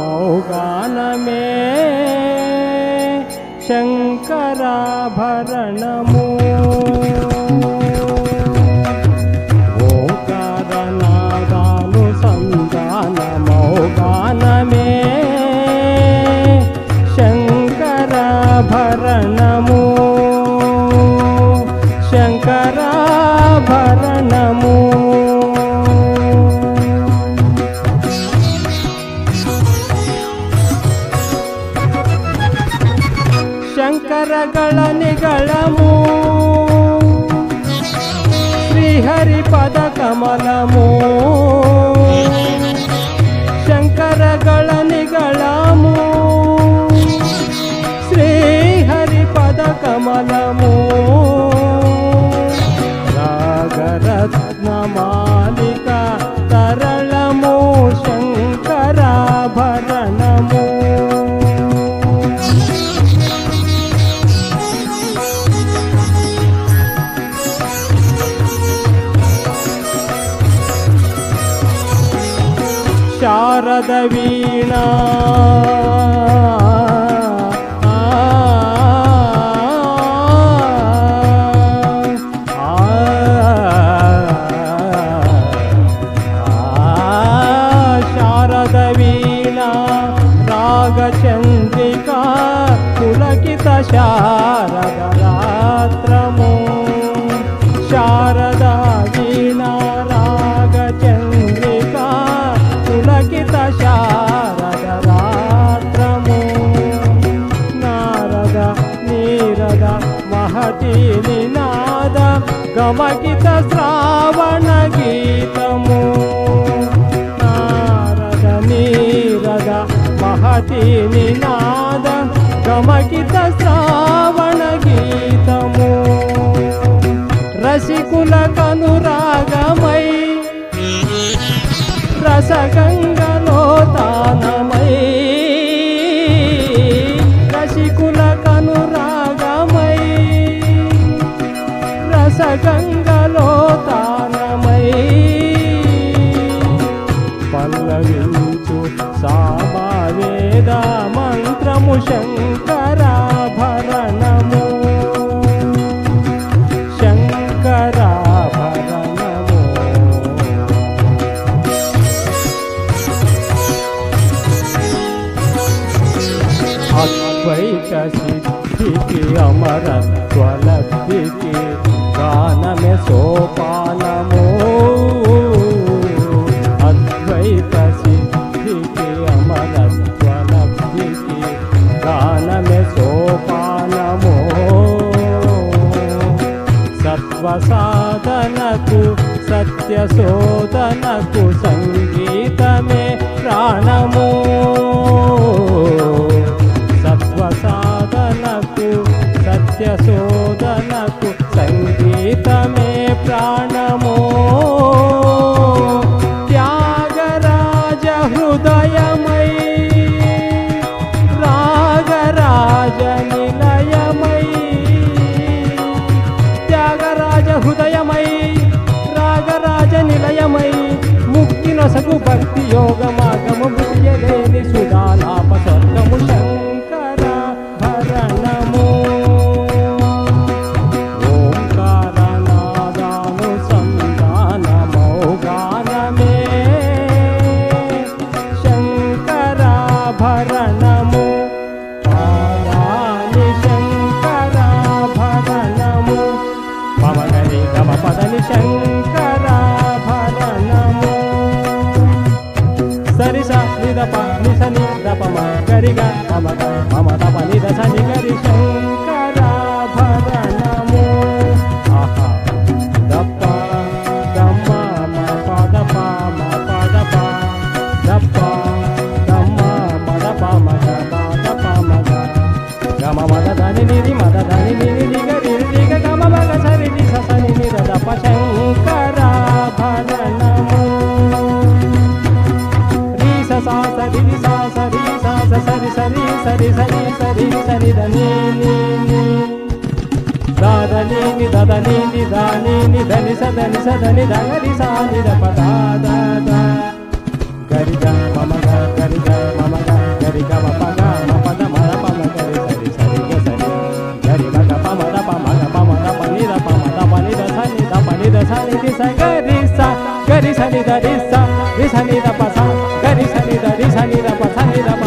कारणादानुसन्धानमौगानमे शङ्कराभरणमु మంగళము శ్రీహరి పద కమలము. శంకర గళ నిగళము శ్రీహరి పద కమలము. ಶಾರದ ವೀಣಾ ಶಾರದ ವೀಣಾ ರಾಗಚಂದ್ರಿಕಾ ಪುಲಕಿತ ಶಾರದ ರಾತ್ರ అనురగించు సా se a solta na cruz. ಯೋಗಮ నిశని రపమ గరిగ మమ మమ తప నిదశని గరిశం ధని నిధాని నిధని సదని సదని ధగరి సాని పదా గరి గ మమ గరి గ మమ గరి గమ పద పద మర పద గరి సరి సరి గ సరి గరి మగ పమద పమగ పమద పనిద పమద పనిద సని ద పనిద సని ది స గరి స గరి సని ద రి స రి సని ద పస గరి సని ద రి సని ద ప సని ద